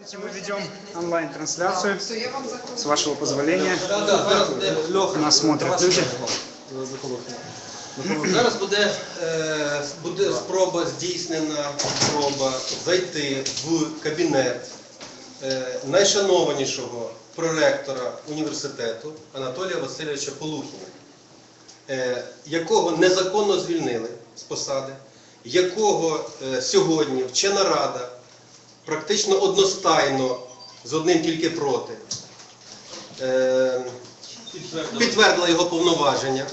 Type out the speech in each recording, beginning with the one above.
Здравствуйте, мы ведем онлайн-трансляцию. С вашего позволения, нас смотрят люди. зараз буде, е, буде спроба здійснена спроба зайти в кабінет е, найшанованішого проректора університету Анатолія Васильовича Полухіна, е, якого незаконно звільнили з посади, якого сьогодні вчена рада практично одностайно з одним тільки проти. е, підтвердила його повноваження.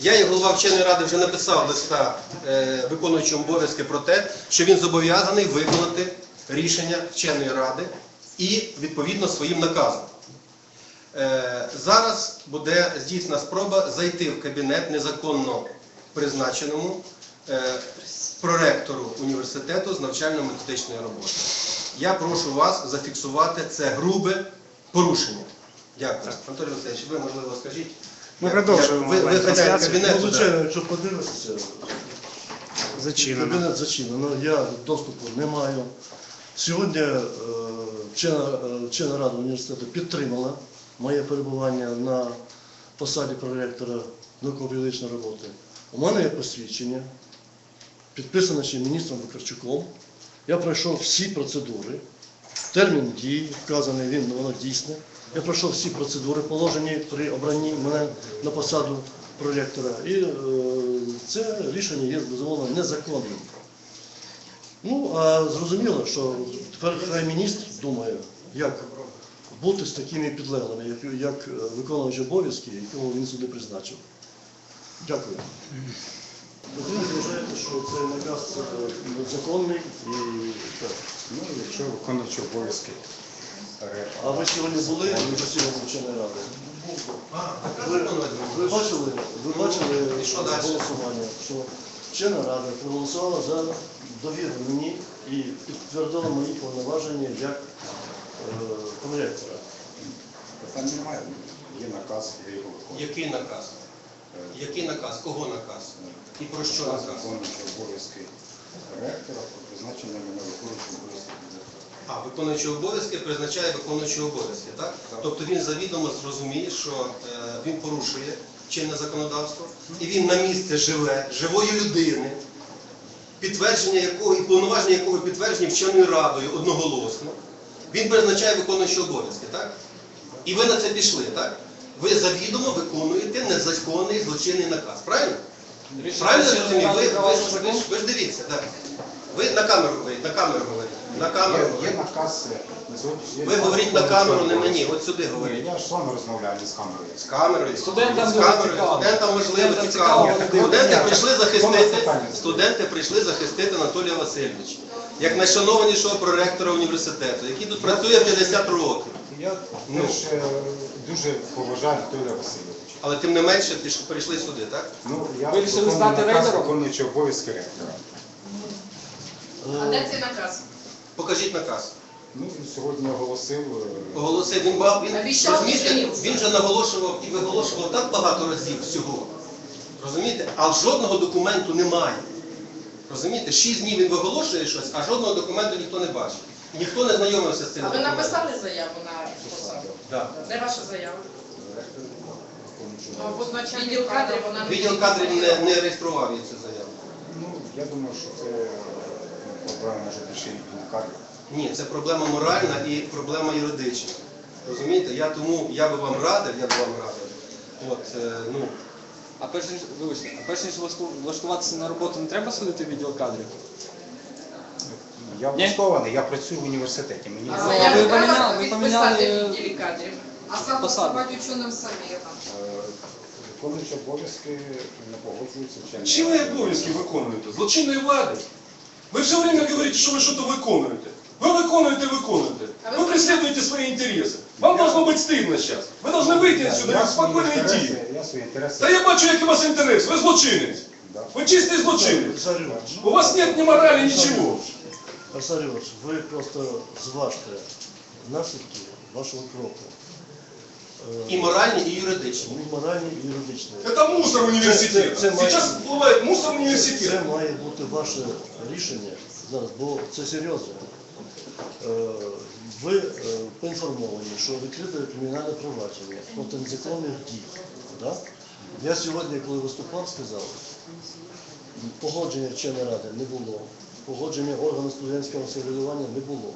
Я, як голова вченої ради, вже написав листа е, виконуючому обов'язки про те, що він зобов'язаний виконати рішення вченої ради і відповідно своїм наказом. Е, зараз буде здійснена спроба зайти в кабінет незаконно призначеному проректору університету з навчально-методичної роботи. Я прошу вас зафіксувати це грубе порушення. Дякую. Анатолій Васильович, ви можливо скажіть. Ми продовжуємо ви, ви кабінету. Ну, звичайно, якщо подивитися, Зачинено. кабінет зачинено, я доступу не маю. Сьогодні е, вчена, е, вчена рада університету підтримала моє перебування на посаді проректора науково-біологічної роботи. У мене є посвідчення, підписане ще міністром Вакарчуком. Я пройшов всі процедури. Термін дії вказаний, він воно дійсне. Я пройшов всі процедури, положені при обранні мене на посаду проректора. І е, це рішення є безумовно незаконним. Ну, а зрозуміло, що тепер хай міністр думає, як бути з такими підлеглими, як, як виконувач обов'язки, якого він сюди призначив. Дякую. Ви вважаєте, що цей наказ е, законний і так. Ну, якщо виконуючи обов'язки. А ви сьогодні були на засіданні вченої ради? Ви, ви бачили, ви бачили І що далі? голосування, що вчена рада проголосувала за довіру мені і підтвердила мої повноваження як е, проректора. Питань немає. Є наказ, я його виконую. Який наказ? Який наказ? Кого наказ? І про що? Виконуючи обов'язки ректора про призначення мене виконуючим обов'язки директора. А, виконуючий обов'язки призначає виконуючий обов'язки, так? Тобто він завідомо зрозуміє, що е, він порушує чинне законодавство, і він на місце живе, живої людини, підтвердження якого і повноваження якого підтверджені вченою радою одноголосно. Він призначає виконуючі обов'язки, так? І ви на це пішли, так? Ви завідомо виконуєте незаконний злочинний наказ, правильно? Правильно я зрозумів? Ви, ви, ж- ви, ж- ви ж дивіться, так. Ви на камеру говорите, на камеру говорите. На камеру Є, є говорите. наказ е, на сьогоднішній Ви говоріть на камеру, не мені, от сюди говоріть. Я ж з вами розмовляю, не з камерою. З камерою. Студентам з дуже камерою. цікаво. Студентам можливо Студентам цікаво. цікаво, Студенти прийшли захистити, Питання. студенти прийшли захистити Анатолія Васильовича, як найшанованішого проректора університету, який тут працює 50 років. Я Ну. теж е, дуже поважаю Анатолія Васильовича. Але тим не менше піш- прийшли сюди, так? Ну, я Ви вирішили виконую стати наказ, рейдером? виконуючи обов'язки ректора. А де цей наказ? Покажіть наказ. Ну, він сьогодні оголосив. е, Оголосив, він бав, він, Обіцяв розумієте, він же наголошував і виголошував так багато разів всього. Розумієте? А жодного документу немає. Розумієте? Шість днів він виголошує щось, а жодного документу ніхто не бачив. І ніхто не знайомився з цим А ви документом. написали заяву на посаду? Да. Де ваша заява? Ну, Відділ кадрів вона не Відділ кадрів не, не реєстрував її цю заяву. Ну, я думаю, що це е, проблема може більше відділу кадрів. Ні, це проблема моральна і проблема юридична. Розумієте? Я тому я би вам радив, я би вам радив. От, е, ну, А перш ніж вибачте, а перш ніж влаштуватися на роботу, не треба сходити в відділ кадрів? Я Ні? влаштований, я працюю в університеті. Мені А Ну, заяву ви поміняли- ви поміняли, в відділі кадрів. А Посаду. согласовать ученым советом. е, виконуючи обов'язки не погоджуються вчені. Чим ви обов'язки виконуєте? Злочинної влади? Ви все время говорите, що ви щось виконуєте. Ви виконуєте, виконуєте. А ви Ви преследуєте свої інтереси. Вам должно бути стидно зараз. Ви должны вийти Я- отсюда я і спокійно свої йти. інтереси- Я свої інтереси. Та я бачу, який у вас інтерес. Ви злочинець. Да. Ви чистий злочинець. Олександр Іванович, У вас нет ні моралі, нічого. Олександр Іванович, ви просто зважте наслідки вашого кроку. Е, і моральні, і юридичні. і моральні, і юридичні. Это мусор университета. Це- це має- Сейчас всплывает мусор Це университета. має бути ваше рішення зараз, бо це серйозно. Е, Ви е, поінформовані, що відкрите кримінальне провадження по незаконних дій. Я сьогодні, коли виступав, сказав, погодження вченої ради не було, погодження органу студентського самоврядування не було,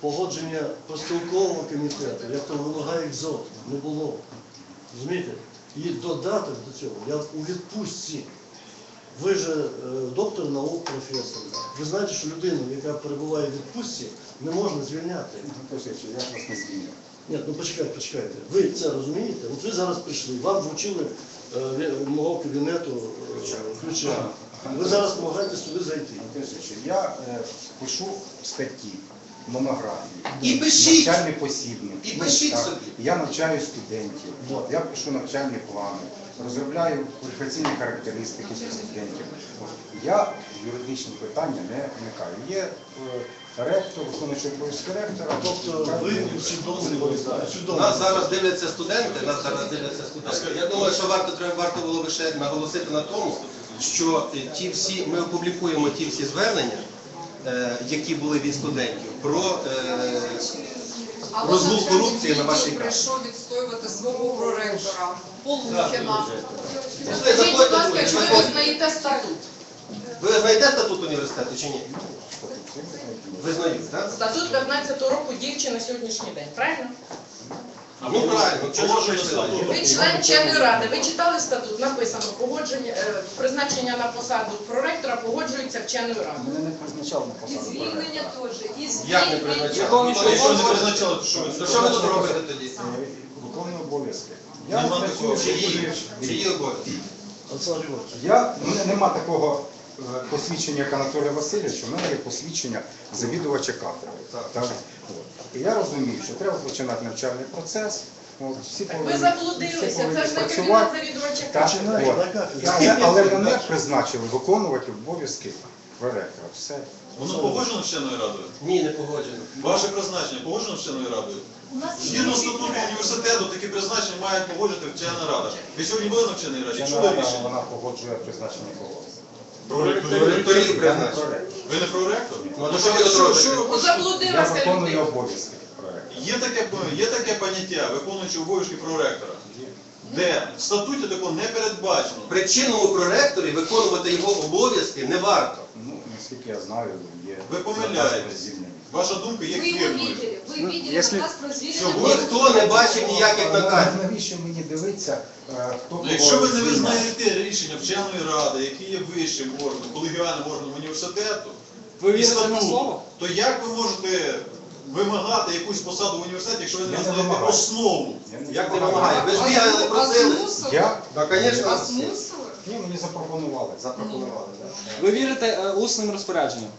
погодження профспілкового комітету, як то вимагає ЕКЗОТ, не було. Розумієте? І додаток до цього, я у відпустці. Ви же е, доктор наук, професор. Ви знаєте, що людину, яка перебуває в відпустці, не можна звільняти. Антон я вас не звільняю. Ні, ну почекайте, почекайте. Ви це розумієте? От ви зараз прийшли, вам вручили е, мого кабінету е, ключа. Ви зараз намагаєтесь сюди зайти. Антон я е, пишу статті, монографії. І пишіть. Навчальний посібник. І пишіть Так. собі. Я навчаю студентів. От, я пишу навчальні плани, розробляю кваліфікаційні характеристики студентів. От, я в юридичні питання не вникаю. Є е, ректор, виконуючий обов'язки ректора. Тобто ви усвідомлюєте, Нас зараз дивляться студенти, нас зараз дивляться студенти. Я думаю, що варто треба варто було би ще наголосити на тому, що е, ті всі ми опублікуємо ті всі звернення, е, які були від студентів, про е, розгул корупції на вашій країні. прийшов відстоювати свого проректора Полухіна. Скажіть, будь ласка, чи ви визнаєте статут? Ви знаєте статут університету чи ні? Визнаю, так? Статут 15-го року дівчина на сьогоднішній день, правильно? Ну правильно, чого ж Положення ви статуту. Ви член вченої ради, ви читали статут, написано, погодження, е, призначення на посаду проректора погоджується вченою радою. Мене не призначав на І посаду. звільнення теж. І Як не звільнення. призначали? Якщо не призначали, то що ви? То що ви тут робите тоді? Виконую обов'язки. Я Нема працюю такого. Чиї? Чиї обов'язки? Олександр Григорович, Я в нема такого е, посвідчення, як Анатолія Васильовича, у мене є посвідчення завідувача кафедри. Так. І я розумію, що треба починати навчальний процес. От, всі повинні- ви заблудилися, це ж не працювати. кабінет завідувача Так, кафедри. от. Але, але мене призначили виконувати обов'язки проректора. Все. Воно погоджено вченою радою? Ні, не погоджено. Ваше призначення погоджено вченою радою? Згідно статуту університету, такі призначення має погоджувати вчена рада. Ви сьогодні були на вченій раді? Рада, рішення? вона погоджує призначення кого? Ректорів Я призначили. Ви не проректор? Ну, то що ви тут робите? що ви Ну, хочете? Я Заблудилася виконую людина. обов'язки проректора. Є таке, є таке поняття, виконуючи обов'язки проректора, де в статуті такого не передбачено. При чинному проректорі виконувати його обов'язки не варто. Ну, наскільки я знаю, є Ви помиляєтесь. звільнення. Ваша думка є Ви його ви наказ про звільнення. Ніхто не бачив ніяких А наказів. Навіщо мені дивитися, е, хто Ну, Якщо ви не звільняє? визнаєте рішення вченої ради, який є вищим органом, колегіальним органом університету, Ви і вірите на статуту, слово? то як ви можете вимагати якусь посаду в університеті, якщо ви не Я не визнаєте вимагаю. основу? Я не Як не вимагаю. вимагає? Ви ж А зму- просили. Змусили? Я? Так, звісно. Змусили? Ні, мені запропонували. Запропонували, так. Ви вірите е, усним розпорядженням?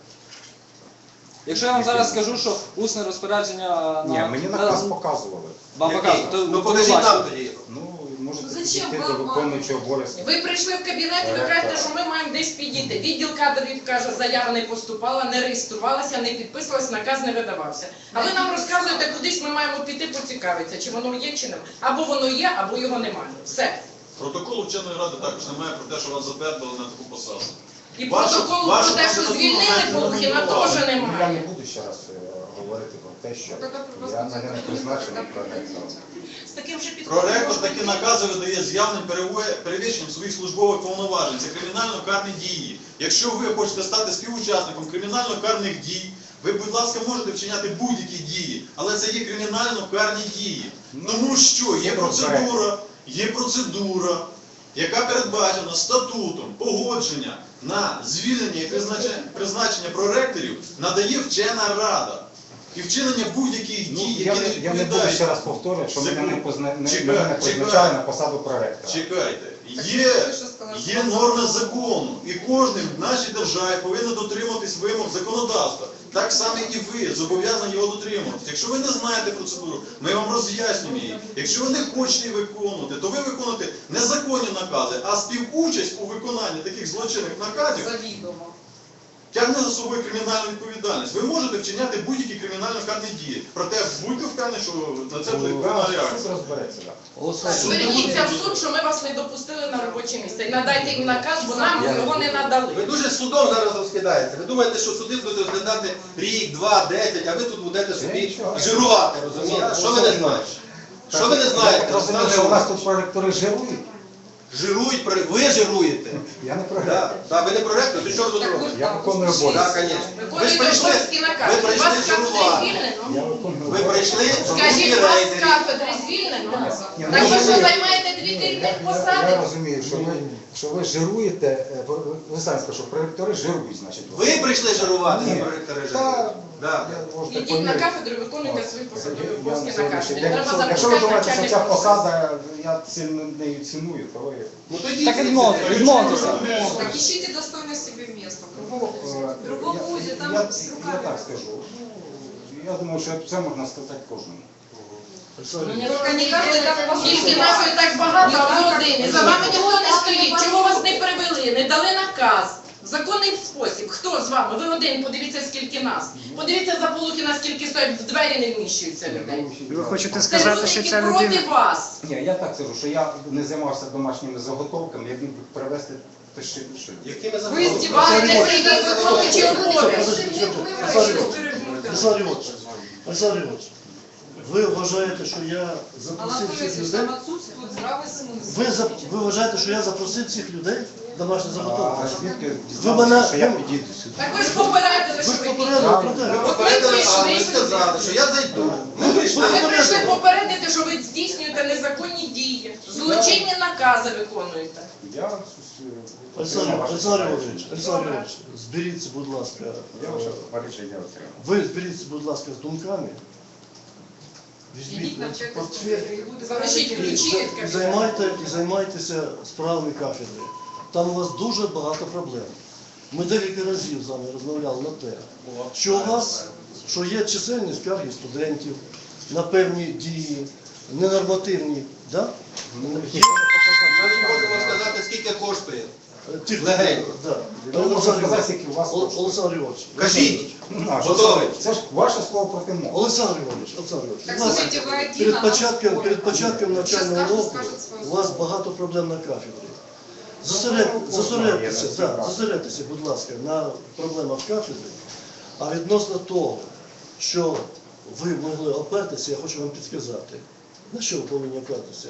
Якщо я вам зараз скажу, що усне розпорядження Ні, на, мені на- наказ показували. вам показують, то Ну покажіть нам тоді. Ну, можете Зачем піти вам до виконуючого обов'язки. Ви прийшли в кабінет і ви кажете, що ми маємо десь підійти. Відділ кадрів каже, заява не поступала, не реєструвалася, не підписувалася, наказ не видавався. А ви нам розказуєте, кудись ми маємо піти поцікавитися, чи воно є, чи немає. Або воно є, або його немає. Все. Протоколу вченої ради також немає про те, що вас затвердили на таку посаду. І Вашу- протоколу вашу про те, що кандидатуру звільнили навіть не Полухіна, рекомендували. теж Ну, Я не немає. буду ще раз е, говорити про те, що я мене не призначений проректором. З таким же. Проректор такі накази видає з явним перевищенням своїх службових повноважень. Це кримінально-карні дії. Якщо ви хочете стати співучасником кримінально-карних дій, ви, будь ласка, можете вчиняти будь-які дії, але це є кримінально-карні дії. Тому що є процедура, є процедура, яка передбачена статутом погодження на звільнення і призначення, призначення проректорів надає вчена рада. І вчинення будь-яких Ну, дій, я, які не не- я не буду ще раз повторювати, що мене не, позна... не, не, не призначали на посаду проректора. Чекайте, є, є норми закону, і кожен в нашій державі повинен дотримуватись вимог законодавства. Так само і ви зобов'язані його дотримуватися. Якщо ви не знаєте процедуру, ми вам роз'яснюємо її. Якщо ви не хочете її виконувати, то ви виконуєте не законні накази, а співучасть у виконанні таких злочинних наказів Завідомо. Тягне за собою кримінальну відповідальність. Ви можете вчиняти будь-які кримінально карні дії. Проте будьте впевнені, що на це буде кримінальна реакція. Зверніться в суд, що ми вас не допустили на робоче місце. І надайте їм наказ, бо нам його не надали. Ви дуже судом зараз розкидаєте. Ви думаєте, що суди будуть розглядати рік, два, десять, а ви тут будете собі жирувати, розумієте? Що ви не знаєте? Що ви не знаєте? У нас тут проректори жирують. Жирують, при- ви жируєте. Я не Так, Да, да, ви не проректор, то чого ви тут Так, робите? Я виконую Так, обов'язки. звісно. Ви ж прийшли, ви прийшли? Я Ви прийшли Скажіть, у вас кафедри звільнено? Так ну, ви що займаєте дві тильних посади? я, я розумію, що ви, що ви жируєте, е, ви, ви самі сказали, що проректори жирують, значить. Ви прийшли жирувати, Ні. не проректори Та, жирувати. Да. я можете Ідіть на повірити. кафедру і виконуйте свої посадові Я на обов'язки на сьогоднішній кафедрі. день, Треба якщо- Якщо ви запускати думаєте, що навчальний ця процес. посада, я сильно нею ціную, то ви... Ну тоді Так відмовте, відмовтеся. Так ищите достойное себе место в другом Е. В я- там я, с я руками. так скажу. Я думаю, що це можна сказати кожному. Багато, а ви один. І за вами ніхто не стоїть. Чого вас не привели? Не дали наказ. В законний спосіб. Хто з вами? Ви один, подивіться, скільки нас. Подивіться за Полухіна, скільки стоять, в двері не вміщується людей. Ви хочете Це сказати, люди, що які ця проти людина... вас. Ні, я так скажу, що я не займався домашніми заготовками, я міг би привезти те ще більше. Якими Ви здіваєтеся. Олександр Іванович, Олександр Іванович, ви вважаєте, що я запросив цих людей? отсутствует здравый смысл. Ви, за- ви вважаєте, що я запросив цих людей в домашні А звідки Ви дізналися, що я підійду сюди? Так ви ж попередили, Ви що ж ви попередили про Ви попередили, а ви прийшли сказали, що я зайду. Ми прийшли. А ви прийшли попередити, що ви здійснюєте незаконні дії, злочинні накази виконуєте. Я, Олександр зберіться, будь ласка. я ваше попередження отримав. Ви зберіться, будь ласка, з думками. Візьміть портфель. Залишіть ключі від і, кабінету. займайте, і займайтеся справами кафедри. Там у вас дуже багато проблем. Ми декілька разів з вами розмовляли на те, що у вас що є чисельні скарги студентів на певні дії, ненормативні. Да? Є, можемо сказати, скільки коштує. Легенько. Да. Олександр Іванович, Кажіть. Готовий. це? Ж ваше слово проти мого. Олександр Іванович, Олександр один, перед початком, перед початком навчального року у вас багато проблем на кафедрі. Зосеред- Зосередьтеся, да, зосередьтеся, будь ласка, на проблемах кафедри. А відносно того, що ви могли опертися, я хочу вам підказати, на що ви повинні опертися.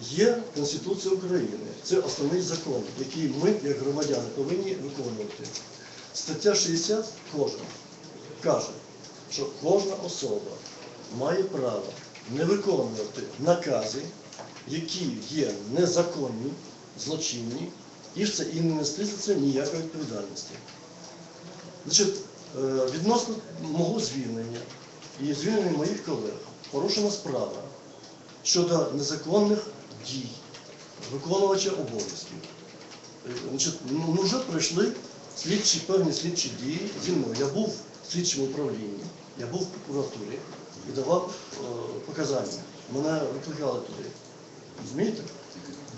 Є Конституція України, це основний закон, який ми, як громадяни, повинні виконувати. Стаття 60 кожен каже, що кожна особа має право не виконувати накази, які є незаконні, злочинні, і ж це і не нести за це ніякої відповідальності. Значить, е, відносно мого звільнення і звільнення моїх колег порушена справа щодо незаконних дій виконувача обов'язків. Е, Значить, ну ну, вже пройшли слідчі, певні слідчі дії зі мною. Я був в слідчому управлінні, я був в прокуратурі і давав е, показання. Мене викликали туди. Розумієте?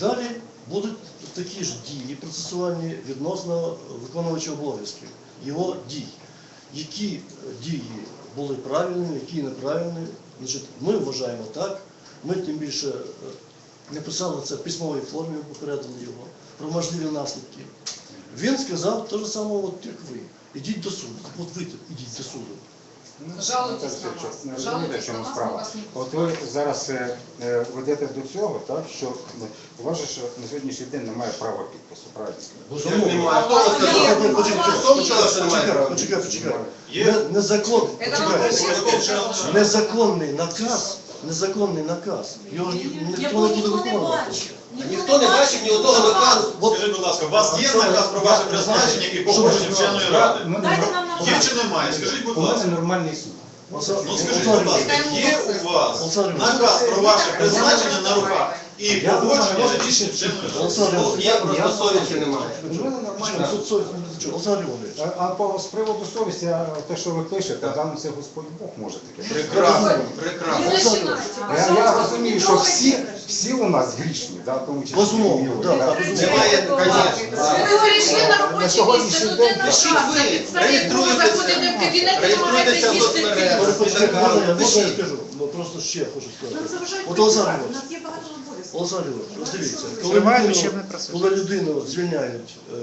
Далі будуть такі ж дії процесуальні відносно виконувача обов'язків, його дій. Які е, дії були правильними, які неправильні. Значить, ми вважаємо так. Ми тим більше е, написали це в письмовій формі, попередили його про можливі наслідки. Він сказав те ж саме, от як ви. Ідіть до суду. От ви ідіть до суду. Жалуйтесь на нас. не розумієте, в чому справа. вас От ви зараз е, е, ведете до цього, так, що е, у вас же ж на сьогоднішній день немає права підпису, правильно? Як немає? Хто вам сказав? Хто вам сказав, що немає? Почекай, почекай, почекай. Є. Не- Незакон, Это почекай. вам вообще Незаконний наказ, незаконний наказ. Його ж ніхто не буде виконувати. Ніхто не бачив ні одного наказу. От Скажіть, будь ласка, у вас є наказ про ваше призначення і погодження вченої ради? Мене, нор- Є чи немає? Скажіть, будь у мене ласка. нормальний суд. Ну скажіть, будь ласка, є у вас наказ про ваше призначення на руках і Я погодження Ну, Іванович, Є просто совісті немає. У мене нормальний Тут совість не до чого. Олександр Іванович, А- по з приводу совісті, а те, що ви пишете, там це Господь Бог може таке. Прекрасно, прекрасно. Я, я розумію, що всі, всі у нас грішні, да, в тому числі. Безумовно, і ми, да, да. безумовно. Немає, звісно. Ви прийшли на робоче місце, день людина пишіть вчасна, ви, реєструйтеся, заходите в кабінет і намагаєтесь реєструйтеся в їсти соцмережах. піцу. Почекайте, можна я- можна я скажу? Ну просто ще хочу сказати. заважають От Олександр працювати, нас. Олександр Іванович, дивіться, коли людину, учебний процес. коли людину звільняють е,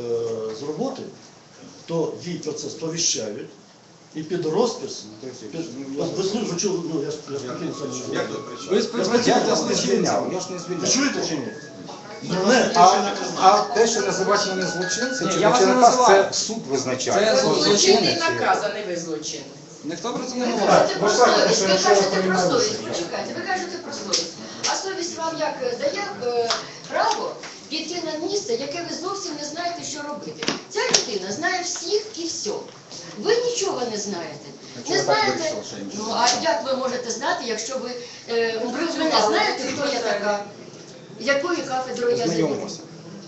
з роботи, то їй про це сповіщають і під розпис, під, ви слухайте, ви чули, ну я, ж- я спокійно сам. Як тут причина? Ви Я співпрацюєте з вас не звільняв, я ж не Ви звільняв. чуєте чи ні? Мене, А, а те, що називати мене злочинцем, Ні, чи я вас не наказ, називаю. це суд визначає. Це Хто Злочинний наказ, а не ви злочинний. Ніхто про це не Ви говорить. ви кажете, ви про совість, почекайте, ви кажете про совість. Вам як е, дає е, право піти на місце, яке ви зовсім не знаєте, що робити. Ця людина знає всіх і все. Ви нічого не знаєте. Не знаєте, ну а як ви можете знати, якщо ви, е, ви мене знаєте, хто я така, якою кафедрою я завідую?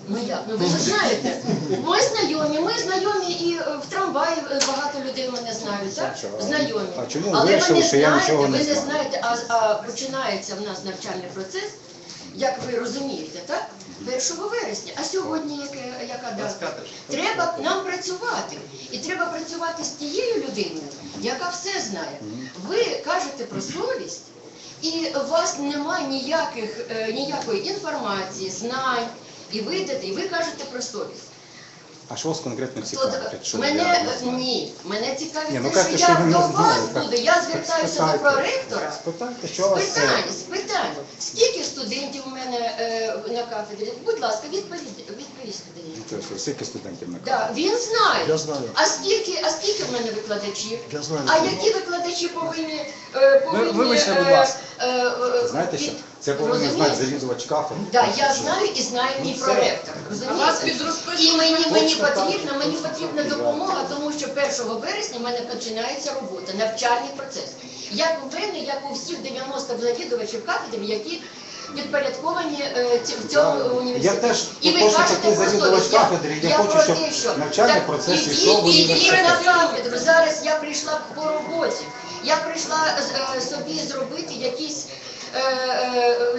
Ну як? Ну ви ж знаєте. Ми знайомі, ми знайомі і е, в трамваї е, багато людей мене знають, так? Знайомі. А чому ви Але ви вирішили, не що я знаєте, нічого не ви не знаєте, а, а починається в нас навчальний процес, як ви розумієте, так? 1 вересня. А сьогодні яке, яка дата? Треба нам працювати. І треба працювати з тією людиною, яка все знає. Ви кажете про совість, і у вас немає ніяких, е, ніякої інформації, знань, і ви йдете, і ви кажете про совість. А що вас конкретно цікавить? що мене я ні, мене цікавить Ні, ну те, кажете, що я ви до вас буду. Я звертаюся до проректора. Спитайте, що вас це... Питання, питання. Скільки студентів у мене е, на кафедрі? Будь ласка, відповідь, відповісти мені. Скільки студентів на Да, він знає. Я знаю. А скільки, а скільки в мене викладачів? Я знаю. А які викладачі повинні, е, повинні вибачте, будь е, ласка. е, е, Знаєте що? Це повинен розумієте? знати завідувач кафедри. Да, я знаю і знаю мій Ну, це- проректор. Вас Розумієте? під розписку І мені, мені Точно так. потрібна, мені потрібна допомога, тому що 1 вересня в мене починається робота, навчальний процес. Як у мене, як у всіх 90 завідувачів кафедри, які підпорядковані е, ці- в цьому Я університеті. теж, І ви то, що кажете такий про завідувач совість. Я- кафедри, я хочу, про щоб те, що навчальний так, процес ідіть, йшов в ідіть університеті. на кафедру. Зараз я прийшла по роботі. Я прийшла е, собі зробити якісь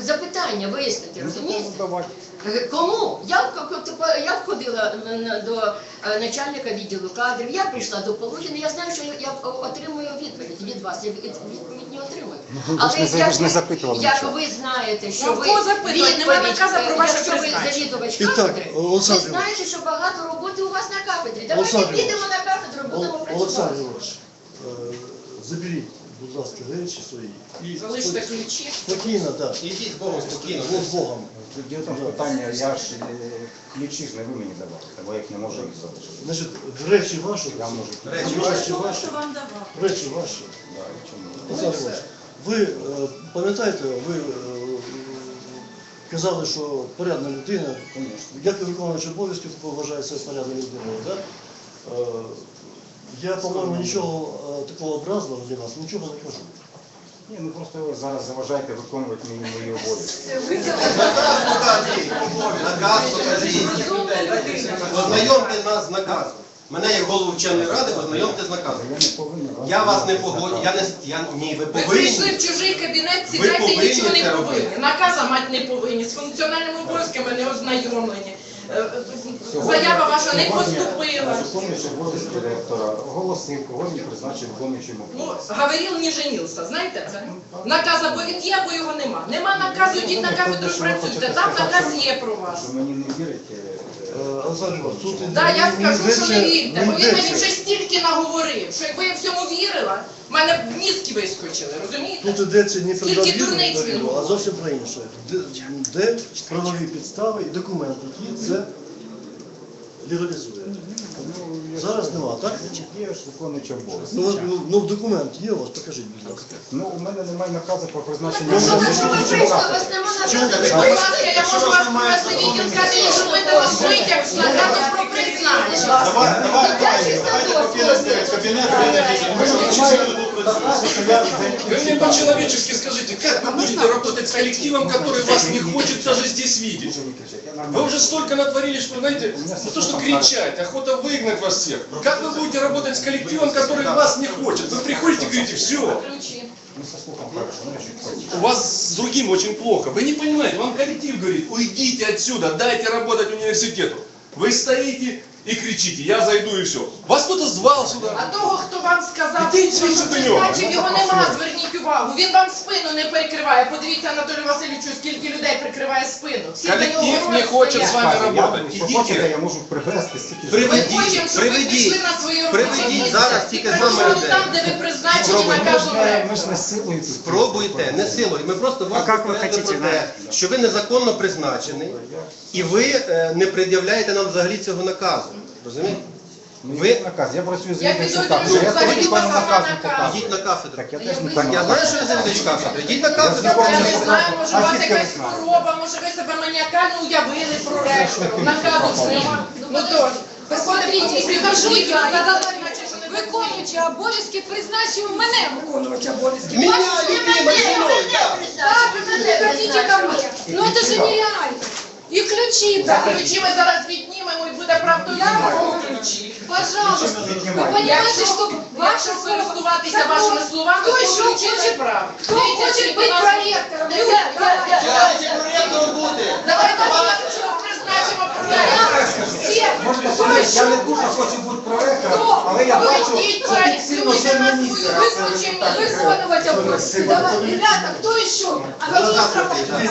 запитання, вияснити, розумієте? Ну. Е, Кому? Я, входила до е, начальника відділу кадрів, я прийшла до Полухіна, я знаю, що я, отримую відповідь від вас, я відповідь не отримую. Ну, запитували як ви знаєте, що Ну, ви е, завідувач кафедри, ви знаєте, що багато роботи у вас на кафедрі. Давайте підемо на кафедру, будемо Ол- Олександр працювати. Іванович, е, заберіть, будь ласка, речі свої. І Залиште ключі. Спокійно, так. Ідіть з Богом спокійно. Ну, з Богом. Діло в тому, що питання, я ж е, ключі ж не ви мені давали, бо я їх не можу їх залишити. Значить, речі ваші. Я можу. Речі Речі Того, ваші. що вам давав. Речі ваші. Да, чому? Олександр Іванович, ви е, пам'ятаєте, ви е, казали, що порядна людина, як і виконувач обов'язків вважається порядною людиною, так? Е, Я, по-моєму, нічого е, такого образливого для вас, нічого не кажу. Ні, ну просто ви зараз заважаєте виконувати мені мої обов'язки. Наказ покажіть. Наказ покажіть. Ознайомте нас з наказом. Мене як голову вченої ради, ознайомте з наказом. Я не повинен. Я вас не погоджу. Я не я ні, ви Ви прийшли повинні. в чужий кабінет, Ви сідайте, повинні нічого не це повинні. Наказа мати не повинні, з функціональними обов'язками не ознайомлені. Заява ваша не поступила. Виконуючий обов'язки директора оголосив, кого він призначив виконуючим Ну, обов'язки. не женився, знаєте це? Наказ є, або його нема. Нема наказу, йдіть на кафедру працюйте, там наказ є про вас. Ви мені не вірите? Е, Олександр Іванович, тут Так, я скажу, що не вірте, бо він мені вже стільки наговорив, що якби я всьому вірила, в мене мізки вискочили, розумієте? Тут йдеться не про довіру, дурниць не довіру, а говорить? зовсім про інше. Де, де правові підстави і документи, які це легалізує. Зараз нема, так? Є виконуючи виконуючий обов'язки. Ну, ну, ну документ є у вас, покажіть, будь ласка. Ну, у мене немає наказу про призначення. Ну, що ви прийшли, у вас нема наказу. Будь ласка, я можу вас провести відділ кабінету, зробити ви витяг з наказом про призначення. Давай, давай, давай, давайте покинемо кабінет. Ми ж не Вы мне по-человечески скажите, как вы будете работать с коллективом, который вас не хочет даже здесь видеть? Вы уже столько натворили, что, знаете, не то что кричать, охота выгнать вас всех. Как вы будете работать с коллективом, который вас не хочет? Вы приходите и говорите, все, у вас с другим очень плохо. Вы не понимаете, вам коллектив говорит, уйдите отсюда, дайте работать университету. Вы стоите и кричите, я зайду и все. Вас кто-то звал А того, хто вам сказав, Ідіть що звідси до нього. призначив, його нема, зверніть увагу. Він вам спину не перекриває. Подивіться, Анатолію Васильовичу, скільки людей прикриває спину. Всі до нього Коллектив не хочет стоять. с вами я, работать. хочете, Идите. я можу привезти стільки. Ми Приведіть, щоб ви приведіть. на Приведіть місця. зараз І тільки з нами працювали людей. там, де ви призначені Спробуй, ми ж не, ми ж не силою тут. Спробуйте, не силою. Ми просто вас як ви попередили про те, що ви незаконно призначений, і ви е, не пред'являєте нам взагалі цього наказу. Розумієте? Ну, Ви- наказ, я працюю з Я юридичним я взагалі теж не нема наказу наказу. показую. Ідіть на кафедру. Так, я теж не Так пану я знаю, що ви завжди кафедри. Ідіть на кафедру. Я не знаю, може у вас якась хвороба, може ви себе маніакально уявили про ректору. Наказу ж нема. Ну то ж, Посмотрите, прихожу я, Сказали, я значить, що виконуючи обов'язки, призначив мене виконувати обов'язки. Меня Вас- любимой женой, да. Так, хотите ко мне. Ну это же нереально. И ключи За дали. ключі ми зараз віднімемо і буде правда ключі. Пожалуйста. ви розумієте, що что ваше користуватися вашими словами, Хто то хоче ключі Хто хоче правда. кто хочет быть проректором? Я- я- я- Давайте проєктом буде. Давайте ми призначимо проректора. Всех Можете Кто собі, я еще не дуже хочет? хочу бути проректором, Хто? але я Ви бачу, йдіть, що Валік, фіксивно слухайте ще нас, міністра. ви це виключені, результат Выконывать ігри. обов'язки. Давай, ребята, кто еще? А министра Підійдіть до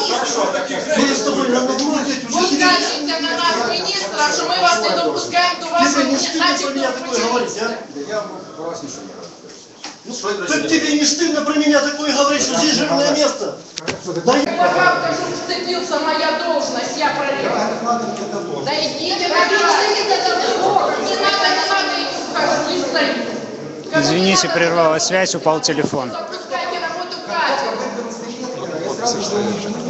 міністра. Ми з тобою на одному летить Ви скажете на нас, міністра, що ми вас не допускаємо до Ты вашого же не стыдно про меня начебто такое говорить, нічого не розповідаю. Так тебе не стыдно про меня такое говорить, что здесь жирное место? Да Я пока скажу, вцепился моя должность, я проректор. Да идите, пожалуйста. Не надо, не надо, я не скажу, не стою. Извините, прервалась связь, упал телефон. Запускайте работу кафедры.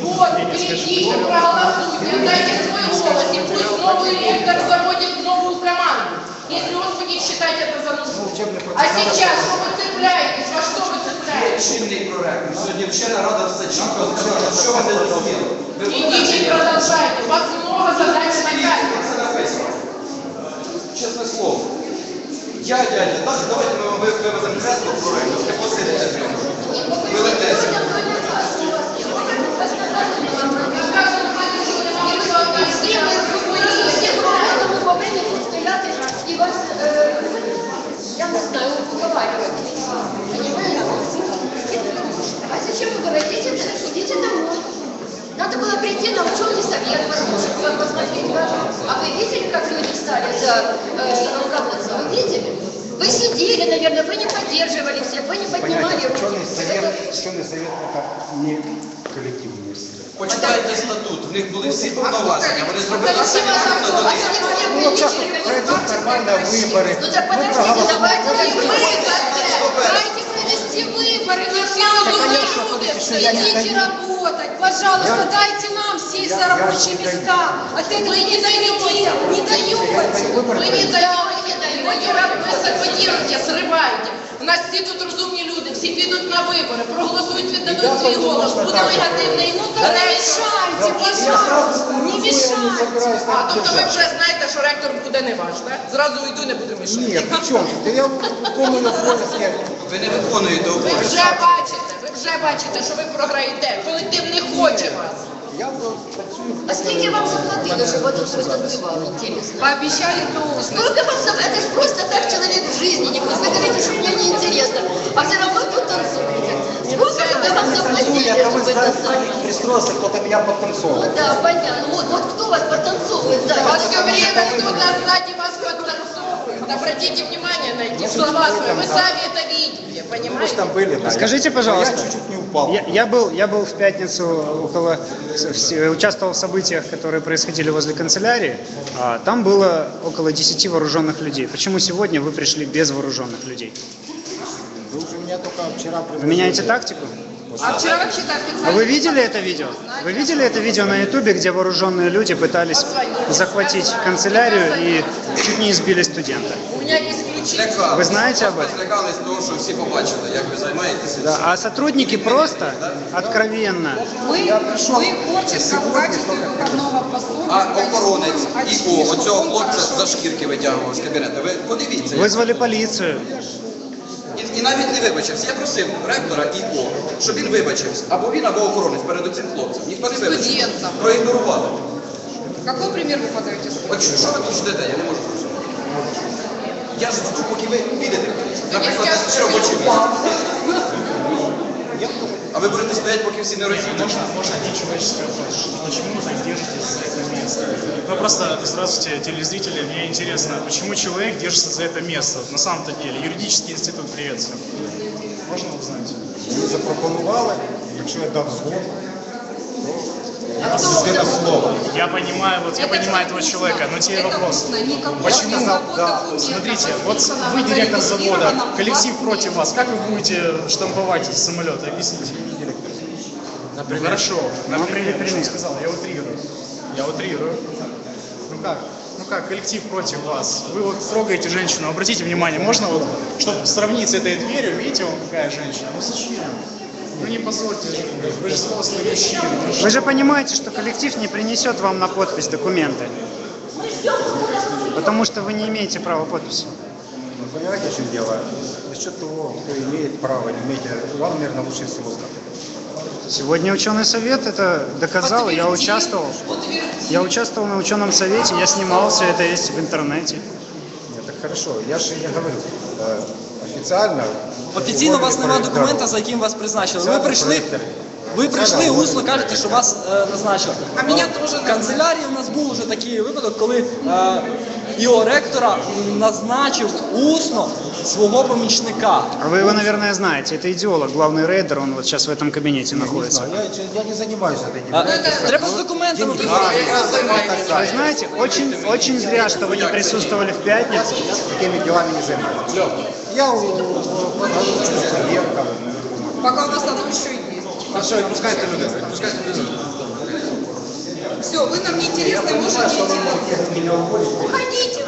Вот, перейдите, проголосуйте, дайте свой голос, и пусть новый ректор заводит новую команду. Если он будет считать это за нужду. А сейчас, что вы цепляетесь, во что вы цепляетесь? Чинний проректор. Сьогодні вчена рада все чітко сказала, що ви не зрозуміли. Ви Идите и продолжайте, у вас много задач на кафедре. Це написано. Чесне слово. Я дядя, так, давайте ми вам вивеземо кресло проректорське, посидите з нього. Ви летите. Поэтому во время стоят и вас, э, Я не знаю, уговаривать. Понимаете? А зачем вы говорите, идите, домой. Надо было прийти на ученый совет, послушать, посмотреть. А вы видели, как люди стали за э, руководство? Вы видели? Вы сидели, наверное, вы не поддерживали всех, вы не поднимали руки. ученый совет, ученый совет это не коллектив университета. Почитайте статут, в них були всі повноваження, вони зробили Спасибо все, за що то. надали. А сегодня Ну, вы сейчас видели, пройдут нормально выборы. Ну так Мы подождите, проголосуем. давайте Давайте выборы. Дайте провести выборы, не сразу конечно, люди. что я не Идите даю. работать, пожалуйста, Я- дайте нам сесть Я- за я рабочие не даю. места. От этого не даете, не даете. Выборы Вы не пройдут. даете, ви саботуєте, зриваєте. У нас всі тут розумні люди, всі підуть на вибори, проголосують, віддадуть свій голос, буде негативний, ну то не мішайте, пожалуйста, не мішайте. А, тобто ви вже знаєте, що ректор буде не ваш, так? Зразу йду, не буду мішати. Ні, при чому? Та Я виконую обов'язки. Ви не виконуєте Ви вже бачите, ви вже бачите, що ви програєте. Колектив не хоче вас. Я працюю. А сколько вам заплатили, чтобы это все танцевало? Интересно. Пообещали должность. Сколько вам заплатили? Это же просто так человек в жизни не будет. Вы говорите, что мне неинтересно, а все равно тут танцуете. Сколько же вам заплатили, Я чтобы это самое? пристроился, кто-то меня Ну подтанцовывает. да, понятно. Вот, вот кто вас подтанцовывает Вот сзади? все время тут на сзади вас подтанцовывают. Обратите внимание на эти слова свои. Вы сами это видите, же понимаете? там были, да. Скажите, пожалуйста, Я чуть-чуть не упал. Я, я был, я был в пятницу около, участвовал в событиях, которые происходили возле канцелярии. А, там было около 10 вооруженных людей. Почему сегодня вы пришли без вооруженных людей? Вы уже меня только вчера Вы меняете тактику? А вчера вообще так А вы видели это видео? Вы видели это видео на ютубе, где вооруженные люди пытались захватить канцелярию и чуть не избили студента? У меня есть ключи Злякались. Ви знаєте об Просто этом? Злякались того, що всі побачили, як ви займаєтеся. Да, а сотрудники просто откровенно Мы, мы хотим, как в качестве выходного пособия. А охоронець ІКО, оцього хлопця за шкірки витягував з кабінету. Ви подивіться. як- вызвали полицию. І, і навіть не вибачився. Я просив ректора ІКО, щоб він вибачився. Або він, або охоронець перед цим хлопцем. Ніхто не вибачився. Студентам. Проігнорували. Какой пример вы подаете? От що, що ви тут ждете, я не можу зрозуміти. Я ж жду, поки ви підете. Наприклад, на Я місце. А ви будете стояти, поки всі не розійдуть. Можно нечеловеческий вопрос. Почему вы держитесь за это место? Ну просто, здравствуйте, телезрители, мне интересно, почему человек держится за это место? На самом-то деле, юридический институт приветствую. Можно узнать? Ви запропонували, якщо я дав згоду, А то людина слово. Я понимаю, вот я понимаю этого человека, но тебе вопрос. Почему? Смотрите, вот вы директор завода, коллектив против вас, как вы будете штамповать самолеты? Объясните. Ну, хорошо, например, я что сказал, я утрирую. Я утрирую. Ну как? Ну как, коллектив против вас. Вы вот трогаете женщину, обратите внимание, можно вот, чтобы сравнить с этой дверью, видите, вон какая женщина? Ну зачем? Ну не позорьте же, вы же взрослый мужчина. ну Вы же понимаете, что коллектив не принесет вам на подпись документы. Потому что вы не имеете права подписи. Вы понимаете, в чем дело? Насчет того, кто имеет право, не имеет, вам, наверное, лучше всего знать. Сегодня ученый совет это доказал, я участвовал. Я участвовал на ученом совете, я снимал все это есть в интернете. Нет, так хорошо, я же не говорю. Э, Официально... Офіційно у вас немає проект документа, за яким вас призначили. Ви Офіціально прийшли, проект ви прийшли усно кажете, що вас е, назначили. А мене теж В канцелярії в нас був уже такий випадок, коли е, його ректора назначив усно свого помічника. А вы его, наверное, знаете. Это идеолог, главный рейдер, он вот сейчас в этом кабинете Я не находится. знаю, я, я не занимаюсь этой А, деятельностью. треба з документами Деньги. приходити. Вы знаете, очень, очень зря, что вы не присутствовали в пятницу. Такими делами не занимаюсь. Я у- у- подготовлю студентов. Пока у нас там еще есть. Все, відпускайте людей, відпускайте людей. Все, вы нам не интересны, можете идти. Уходите.